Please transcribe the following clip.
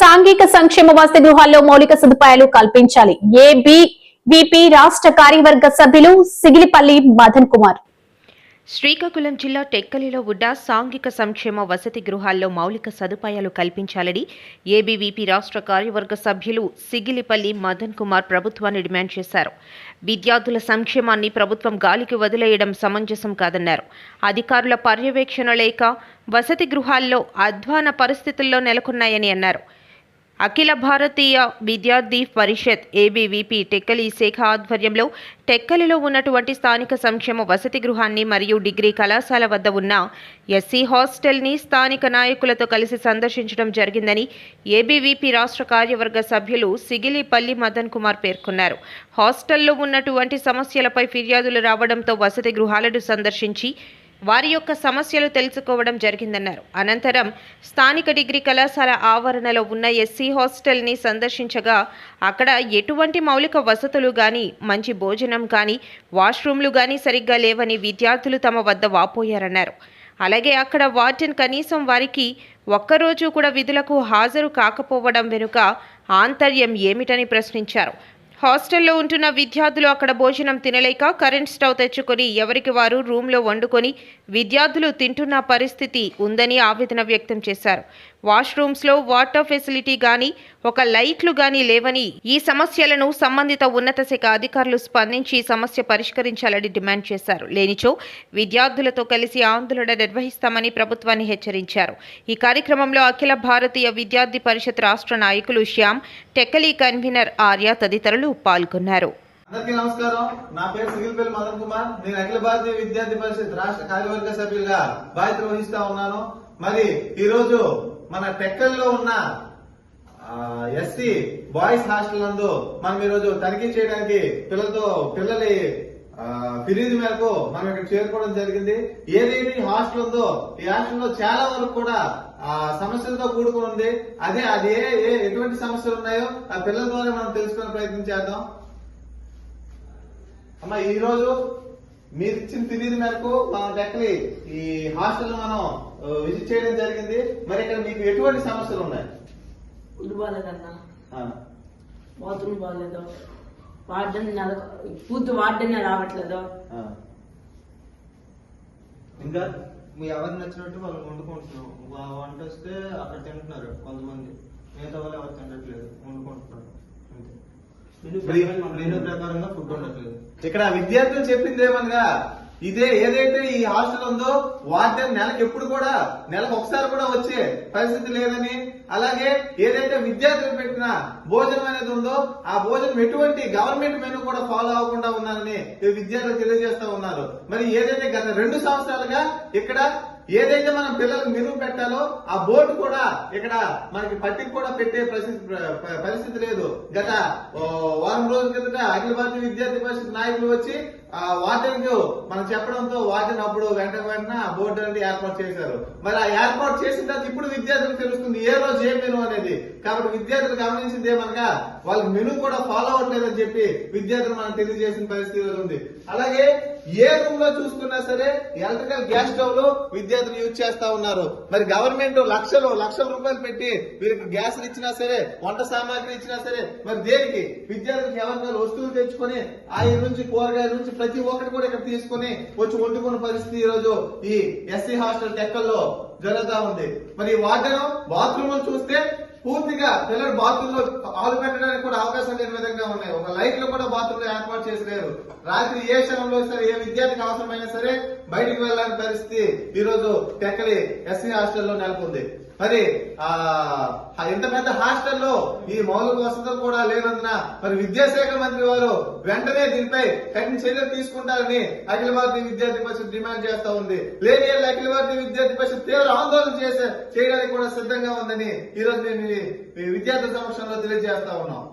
సాంఘిక సంక్షేమ వసతి గృహాల్లో మౌలిక సదుపాయాలు కల్పించాలి. ఏబీవీపీ రాష్ట్ర కార్యవర్గ సభ్యులు సిగిలిపల్లి మదన్ కుమార్. శ్రీకాకుళం జిల్లా టెక్కలిలో ఉన్న సాంఘిక సంక్షేమ వసతి గృహాల్లో మౌలిక సదుపాయాలు కల్పించాలని ఏబీవీపీ రాష్ట్ర కార్యవర్గ సభ్యులు సిగిలిపల్లి మదన్ కుమార్ ప్రభుత్వాన్ని డిమాండ్ చేశారు. విద్యార్థుల సంక్షేమాన్ని ప్రభుత్వం గాలికి వదిలేయడం సమంజసం కాదన్నారు. అధికారుల పర్యవేక్షణ లేక వసతి గృహాల్లో అధ్వాన పరిస్థితుల్లో నెలకొన్నాయని అన్నారు. అఖిల భారతీయ విద్యార్థి పరిషత్ ఏబీవీపీ టెక్కలి శాఖ ఆధ్వర్యంలో టెక్కలిలో ఉన్నటువంటి స్థానిక సంక్షేమ వసతి గృహాన్ని మరియు డిగ్రీ కళాశాల వద్ద ఉన్న ఎస్సీ హాస్టల్ని స్థానిక నాయకులతో కలిసి సందర్శించడం జరిగిందని ఏబీవీపీ రాష్ట్ర కార్యవర్గ సభ్యులు సిగిలిపల్లి మదన్ కుమార్ పేర్కొన్నారు. హాస్టల్లో ఉన్నటువంటి సమస్యలపై ఫిర్యాదులు రావడంతో వసతి గృహాలను సందర్శించి వారి యొక్క సమస్యలు తెలుసుకోవడం జరిగిందన్నారు. అనంతరం స్థానిక డిగ్రీ కళాశాల ఆవరణలో ఉన్న ఎస్సీ హాస్టల్ని సందర్శించగా అక్కడ ఎటువంటి మౌలిక వసతులు కానీ మంచి భోజనం కానీ వాష్రూమ్లు కానీ సరిగ్గా లేవని విద్యార్థులు తమ వద్ద వాపోయారన్నారు. అలాగే అక్కడ వార్డెన్ కనీసం వారికి ఒక్కరోజు కూడా విధులకు హాజరు కాకపోవడం వెనుక ఆంతర్యం ఏమిటని ప్రశ్నించారు. హాస్టల్లో ఉంటున్న విద్యార్థులు అక్కడ భోజనం తినలేక కరెంట్ స్టవ్ తెచ్చుకొని ఎవరికి వారు రూమ్లో వండుకొని విద్యార్థులు తింటున్న పరిస్థితి ఉందని ఆవేదన వ్యక్తం చేశారు. వాష్రూమ్స్లో వాటర్ ఫెసిలిటీ కానీ ఒక లైట్లు కానీ లేవని ఈ సమస్యలను సంబంధిత ఉన్నత శాఖ అధికారులు స్పందించి సమస్య పరిష్కరించాలని డిమాండ్ చేశారు. లేనిచో విద్యార్థులతో కలిసి ఆందోళన నిర్వహిస్తామని ప్రభుత్వాన్ని హెచ్చరించారు. ఈ కార్యక్రమంలో అఖిల భారతీయ విద్యార్థి పరిషత్ రాష్ట్ర నాయకులు శ్యామ్ టెక్కలి కన్వీనర్ ఆర్య తదితరులు పాల్గొన్నారు. అందరికీ నమస్కారం. నా పేరు సిగిల్పల్లి మదన్ కుమార్. నేను అఖిల భారతీయ విద్యార్థి పరిషత్ రాష్ట్ర కార్యవర్గ సభ్యులుగా బాధ్యత వహిస్తా ఉన్నాను. మరి ఈరోజు మన టెక్కల్లో ఉన్న ఎస్సీ బాయ్స్ హాస్టల్ నందు మనం ఈ రోజు తనిఖీ చేయడానికి పిల్లలతో పిల్లలు ఫిర్యాదు మేరకు మనం ఇక్కడ చేరుకోవడం జరిగింది. ఏదైతే ఈ హాస్టల్ ఉందో ఈ హాస్టల్లో చాలా వరకు కూడా ఆ సమస్యలతో కూడుకుని ఉంది. అదే అది ఏ ఏ- ఎటువంటి సమస్యలు ఉన్నాయో ఆ పిల్లల ద్వారా మనం తెలుసుకునే ప్రయత్నం చేద్దాం. అమ్మ ఈ రోజు మీరు ఇచ్చిన ఫిర్యాదు మేరకు మనం ఎక్కడి ఈ హాస్టల్ మనం విజిట్ చేయడం జరిగింది. మరి ఇక్కడ మీకు ఎటువంటి సమస్యలు ఉన్నాయి? ఫుడ్ బాగాలేదన్నా ఆ, బాత్రూమ్ బాగాలేదు? వార్డెన్ పూర్తి వార్డెన్ రావట్లేదు. ఇంకా మీ ఎవరు నచ్చినట్టు వాళ్ళు వండుకుంటున్నాం. వంట వస్తే అక్కడ తింటున్నారు కొంతమంది. మిగతా వాళ్ళు ఎవరు తినట్లేదు వండుకుంటున్నారు. అంతే. మెనూ ప్రకారంగా ఫుడ్ ఉండట్లేదు ఇక్కడ విద్యార్థులు చెప్పింది ఏమనగా ఇదే ఏదైతే ఈ హాస్టల్ ఉందో వార్డెన్ నెలకు ఎప్పుడు కూడా నెలకు ఒకసారి కూడా వచ్చే పరిస్థితి లేదని అలాగే ఏదైతే విద్యార్థులు పెట్టిన భోజనం అనేది ఉందో ఆ భోజనం ఎటువంటి గవర్నమెంట్ మెనూ కూడా ఫాలో అవ్వకుండా ఉన్నారని ఈ విద్యార్థులు తెలియజేస్తా ఉన్నారు. మరి ఏదైతే గత రెండు సంవత్సరాలుగా ఇక్కడ ఏదైతే మనం పిల్లలకు మెనూ పెట్టాలో ఆ బోర్డు కూడా ఇక్కడ మనకి పట్టికి కూడా పెట్టే పరిస్థితి పరిస్థితి లేదు. గత వారం రోజుల కిందట అఖిల భారతీయ విద్యార్థి పరిషత్ నాయకులు వచ్చి ఆ వార్డెన్ మనం చెప్పడంతో వార్డెన్ అప్పుడు వెంట వెంటనే ఆ బోర్డు అనేది ఏర్పాటు చేశారు. మరి ఆ ఏర్పాటు చేసిన తర్వాత ఇప్పుడు విద్యార్థులకు తెలుస్తుంది ఏ రోజు ఏ మెను అనేది. కాబట్టి విద్యార్థులు గమనించింది ఏమనగా వాళ్ళకి మెను కూడా ఫాలో అవ్వట్లేదని చెప్పి విద్యార్థులు మనం తెలియజేసిన పరిస్థితి ఉంది. అలాగే ఏ రూమ్లో చూసుకున్నా సరే ఎలక్ట్రికల్ గ్యాస్ స్టవ్లో విద్యార్థులు యూజ్ చేస్తా ఉన్నారు. మరి గవర్నమెంట్ లక్షలు లక్షల రూపాయలు పెట్టి వీరికి గ్యాస్ ఇచ్చినా సరే వంట సామాగ్రి ఇచ్చినా సరే మరి దేనికి? విద్యార్థులకు ఎవరికైనా వస్తువులు తెచ్చుకొని ఆయన నుంచి కూరగాయల నుంచి ప్రతి ఒక్కటి కూడా ఇక్కడ తీసుకొని వచ్చి వండుకున్న పరిస్థితి ఈ రోజు ఈ ఎస్సీ హాస్టల్ టెక్కల్లో జరుగుతా ఉంది. మరి వాటర్ బాత్రూమ్ చూస్తే పూర్తిగా పిల్లలు బాత్రూంలో పాలు పెట్టడానికి కూడా అవకాశం లేని విధంగా ఉన్నాయి. ఒక లైట్లో కూడా బాత్రూమ్లో ఏర్పాటు చేసి లేరు. రాత్రి ఏ క్షణంలో సరే ఏ విద్యార్థికి అవసరమైనా సరే బయటికి వెళ్ళాలని పరిస్థితి ఈ రోజు టెక్కలి ఎస్సీ హాస్టల్లో నెలకొంది. మరి ఆ ఇంత పెద్ద హాస్టల్లో ఈ మౌలిక వసతులు కూడా లేనందున మరి విద్యాశాఖ మంత్రి వారు వెంటనే దీనిపై కఠిన చర్యలు తీసుకుంటారని అఖిల భారతీయ విద్యార్థి పరిషత్ డిమాండ్ చేస్తా ఉంది. లేని అఖిల భారతీయ విద్యార్థి పరిషత్ తీవ్ర ఆందోళన చేసే చేయడానికి కూడా సిద్ధంగా ఉందని ఈ రోజు మేము ఈ విద్యార్థుల సమక్షంలో తెలియజేస్తా ఉన్నాం.